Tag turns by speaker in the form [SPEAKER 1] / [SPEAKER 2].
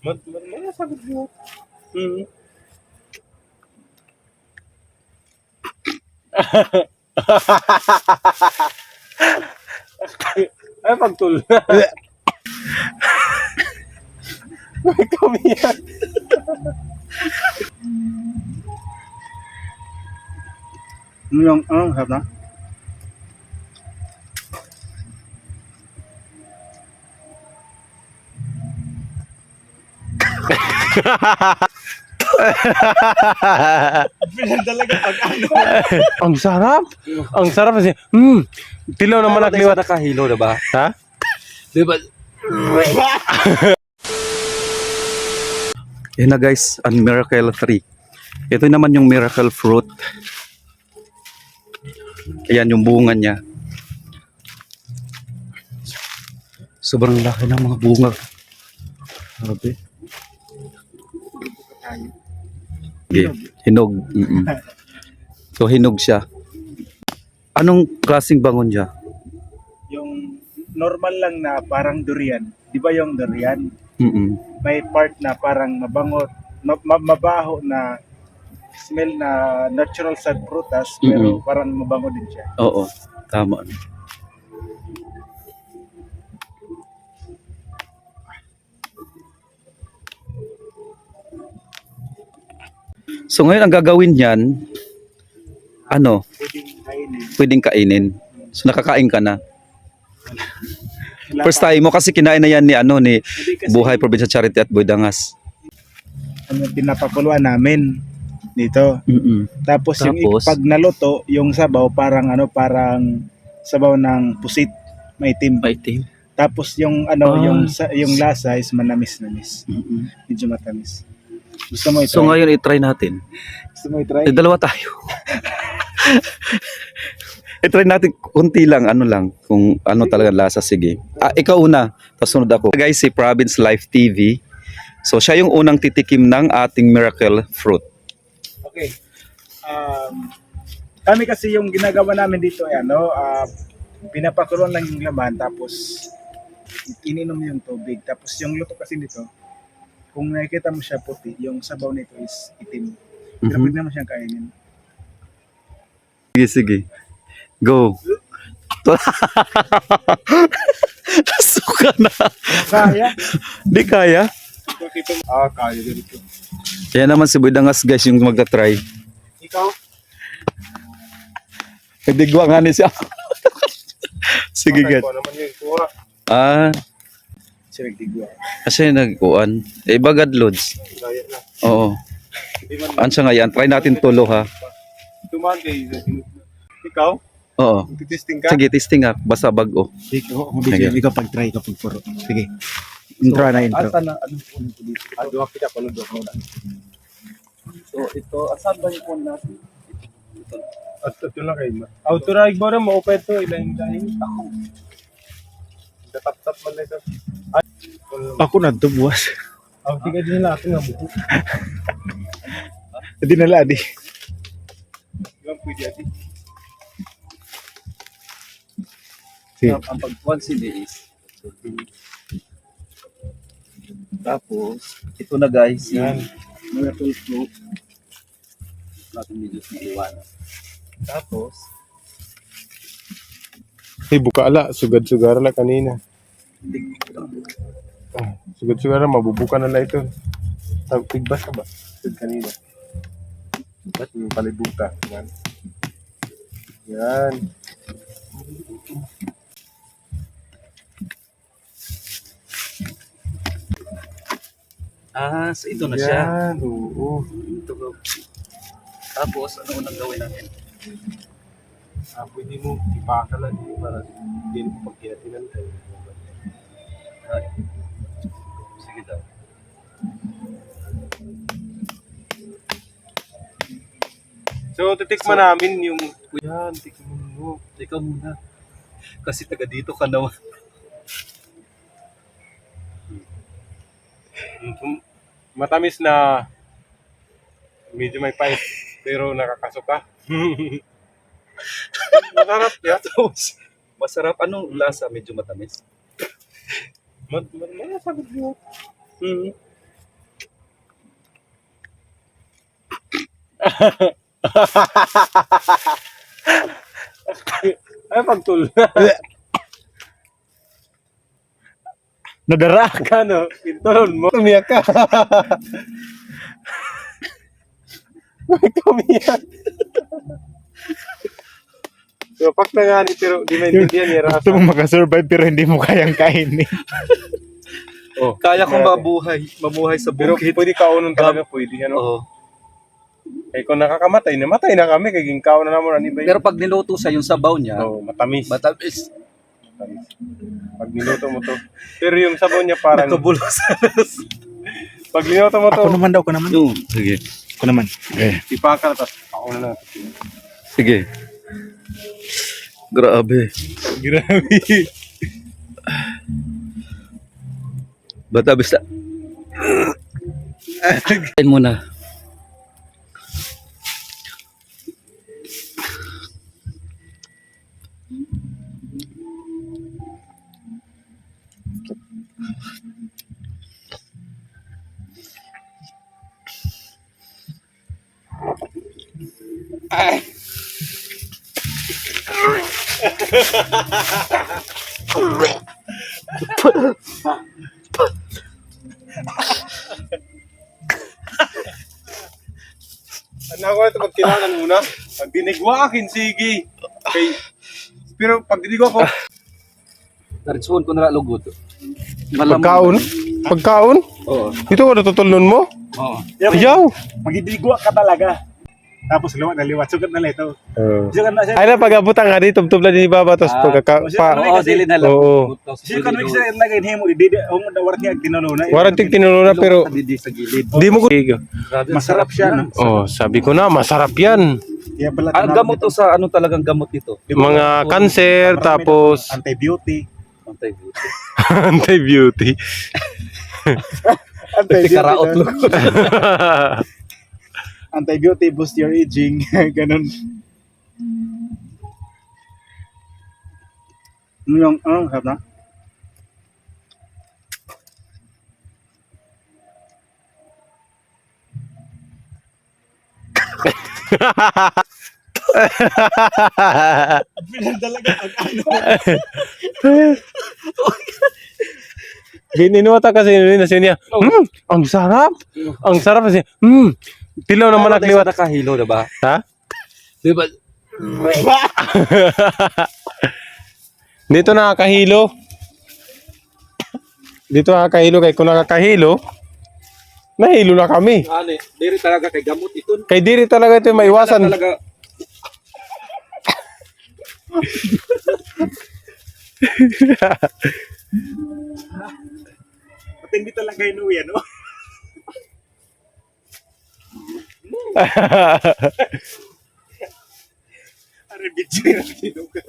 [SPEAKER 1] Mat, mat, mat, sagot mo. Hmm. Ay, pagtul. May kumiyak.
[SPEAKER 2] Yung, ano, harap na? Talaga pag ano.
[SPEAKER 1] Ang sarap. Ang sarap kasi. Hmm. Tilaw naman nagliwat.
[SPEAKER 3] nakahilo na ba?
[SPEAKER 1] Ha?
[SPEAKER 3] Di ba?
[SPEAKER 2] Yan na guys, ang Miracle 3. Ito naman yung Miracle Fruit. Ayan yung bunga niya. Sobrang laki ng mga bunga. Sabi. Okay. Hinog. Mm-mm. So hinog siya. Anong klaseng bangon siya?
[SPEAKER 4] yung normal lang na parang durian. Di ba yung durian?
[SPEAKER 2] Mm-mm.
[SPEAKER 4] May part na parang mabango, ma- ma- mabaho na smell na natural sa prutas, pero parang mabango din siya.
[SPEAKER 2] Oo, tama. So ngayon ang gagawin niyan, ano,
[SPEAKER 4] Pwedeng kainin.
[SPEAKER 2] pwedeng kainin. So nakakain ka na. First time mo kasi kinain na yan ni ano ni Buhay Probinsya Charity at Boy Dangas.
[SPEAKER 4] ano, pinapakuluan namin dito.
[SPEAKER 2] Mm-mm.
[SPEAKER 4] Tapos, yung
[SPEAKER 2] Tapos?
[SPEAKER 4] pag naluto, yung sabaw parang ano, parang sabaw ng pusit, maitim.
[SPEAKER 2] Maitim.
[SPEAKER 4] Tapos yung ano,
[SPEAKER 2] Ah.
[SPEAKER 4] yung yung lasa is manamis-namis.
[SPEAKER 2] Mm-mm.
[SPEAKER 4] Medyo matamis. Gusto mo i-try?
[SPEAKER 2] So ngayon i-try natin.
[SPEAKER 4] Gusto mo i-try?
[SPEAKER 2] Eh, dalawa tayo. I-try natin kunti lang, ano lang, kung ano talaga lasa, sige. Ah, ikaw una, tapos sunod ako. Guys, si Province Life TV. So, siya yung unang titikim ng ating miracle fruit.
[SPEAKER 4] Okay. Um, kami kasi yung ginagawa namin dito ay ano, ah, pinapakuluan lang yung laman tapos ininom yung tubig. Tapos yung luto kasi nito, kung nakikita mo siya puti, yung sabaw nito is itim. Pero
[SPEAKER 2] Mhm.
[SPEAKER 4] pwede naman siyang kainin.
[SPEAKER 2] Sige, sige. Go. Suka na.
[SPEAKER 4] Kaya?
[SPEAKER 2] Di kaya.
[SPEAKER 1] Ah, kaya din ito.
[SPEAKER 2] Yan naman si Boy Dangas, guys, yung magta-try.
[SPEAKER 4] Ikaw?
[SPEAKER 2] Nadigwa nga ni siya. sige,
[SPEAKER 1] yun. Kuha.
[SPEAKER 2] Ah,
[SPEAKER 4] Si Rigdigwa.
[SPEAKER 2] kasi nagkuan. Eh, bagad loads.
[SPEAKER 1] Na.
[SPEAKER 2] Oo. Ano siya nga yan? Try natin tulo ha.
[SPEAKER 1] tumaan kay Ikaw?
[SPEAKER 2] Oo.
[SPEAKER 1] Titesting ka?
[SPEAKER 2] Sige, testing nga. Basta bago.
[SPEAKER 4] Ikaw,
[SPEAKER 2] Sige.
[SPEAKER 4] ikaw pag-try kapag puro. Sige. Intro na intro.
[SPEAKER 3] Asa na, anong puno ko dito?
[SPEAKER 1] Ah, duha kita. Paano duha mo na?
[SPEAKER 3] So, ito, asan ba yung puno natin?
[SPEAKER 1] At ito lang kayo. Autorag ba na mo pa ito? Ilan dahil? Tatap-tap man na ito.
[SPEAKER 4] Ako na to buwas.
[SPEAKER 1] Ang tiga din nila ito nga buko.
[SPEAKER 4] Hindi nala di.
[SPEAKER 1] Ilang pwede ati.
[SPEAKER 4] Sige.
[SPEAKER 3] Ang, pagkuhan sila is tapos, ito na guys,
[SPEAKER 1] Yan.
[SPEAKER 3] yung miracle fruit. Natin medyo naiwanan. Tapos,
[SPEAKER 1] Ay, buka ala. Sugad-sugar ala kanina.
[SPEAKER 3] hindi
[SPEAKER 1] Ala. Mabubuka na lang ito. Tag- Tigbas ka ba? Sugad kanina. Ba't yung palibuta? Yan. Yan.
[SPEAKER 3] Ah, so ito na siya.
[SPEAKER 1] Yan. Oo.
[SPEAKER 3] Ito go. Tapos, ano unang gawin natin?
[SPEAKER 1] Ah, pwede mo ipaka lang dito para hindi mo pagkiyatinan tayo.
[SPEAKER 3] Ay. Sige daw.
[SPEAKER 1] So, titikman namin yung... Yan, tikman mo.
[SPEAKER 3] Ikaw muna. Kasi taga dito ka naman.
[SPEAKER 1] Matamis na medyo may pait pero nakakasuka. Masarap yan.
[SPEAKER 3] Tapos, masarap. Anong lasa? Medyo matamis.
[SPEAKER 1] Mat mat mat sagot mo. Hmm. Ay, pagtul.
[SPEAKER 4] Nadara
[SPEAKER 1] ka, no? Pinturon mo. Tumiyak ka. Tumiyak. So, pak na nga ni pero di maintindihan niya Rafa.
[SPEAKER 4] Gusto mo makasurvive pero hindi mo kayang kainin.
[SPEAKER 1] Oh,
[SPEAKER 3] Kaya kong mabuhay, mabuhay sa
[SPEAKER 1] Pero
[SPEAKER 3] bukid.
[SPEAKER 1] pwede kaunon talaga, pwede ano.
[SPEAKER 3] Oo.
[SPEAKER 1] Eh kung nakakamatay, namatay na kami, kay ginkaw na naman ani ba
[SPEAKER 3] Pero pag niluto sa yung sabaw niya,
[SPEAKER 1] oh, matamis.
[SPEAKER 3] matamis,
[SPEAKER 1] matamis. Pag niluto mo to. Pero yung sabaw niya parang
[SPEAKER 3] nakabulos.
[SPEAKER 1] pag niluto mo to,
[SPEAKER 4] Ako naman daw, ako naman.
[SPEAKER 2] Yung, sige.
[SPEAKER 4] Ako naman.
[SPEAKER 1] ipakal tapos kauno na.
[SPEAKER 2] Sige. Grabe.
[SPEAKER 1] Grabe.
[SPEAKER 2] Bata basta. Kain muna.
[SPEAKER 1] Ano ako ito pag kailangan muna? Pag dinigwa akin, sige. Okay. Pero pag dinigwa ko,
[SPEAKER 3] Naritsuhon ko na lugod.
[SPEAKER 1] pagkaon? Pagkaon?
[SPEAKER 3] Oo.
[SPEAKER 1] Dito ko natutulnon mo?
[SPEAKER 3] Oo.
[SPEAKER 1] Ayaw.
[SPEAKER 4] Magidigwa ka talaga. Tapos liwat na liwat. Sugat na lang ito. Sugat na siya.
[SPEAKER 1] Ay na pag-abutan nga dito, tubla din ni Baba, tapos
[SPEAKER 3] Ah,
[SPEAKER 1] pagkaka...
[SPEAKER 4] kasi
[SPEAKER 1] Pa,
[SPEAKER 3] Oo, dili na lang.
[SPEAKER 1] Oo.
[SPEAKER 4] Siya kan mix na lagay himo di di ang warat niya tinuluna.
[SPEAKER 1] Warang tig tinuluna pero
[SPEAKER 3] Didi sa gilid.
[SPEAKER 1] di mo ko...
[SPEAKER 4] Masarap siya. No?
[SPEAKER 1] Oh, sabi ko na, masarap yan.
[SPEAKER 4] Kaya pala
[SPEAKER 3] Ang gamot to sa ano talagang gamot dito?
[SPEAKER 1] Mga cancer, tapos
[SPEAKER 4] anti-beauty.
[SPEAKER 3] Antay beauty.
[SPEAKER 1] anti-beauty.
[SPEAKER 4] Anti-beauty.
[SPEAKER 3] Karaot
[SPEAKER 4] no? Anti-beauty boost your aging. Ganun. Ano yung, ano, harap na? Pinadalaga ang ano.
[SPEAKER 1] Bininuwata kasi na niya. Hmm, ang sarap. Ang sarap kasi. Hmm. Tilaw naman nagliwat.
[SPEAKER 3] nakahilo, diba?
[SPEAKER 1] Ha?
[SPEAKER 3] Diba?
[SPEAKER 1] Dito nakakahilo. Dito nakakahilo kay kung nakakahilo, nahilo na kami.
[SPEAKER 3] Ano, diri talaga kay gamot ito.
[SPEAKER 1] Kay diri talaga ito maiwasan.
[SPEAKER 3] Talaga,
[SPEAKER 4] Pati hindi talaga inuwi, ano? Are, bitch, yung tinugan.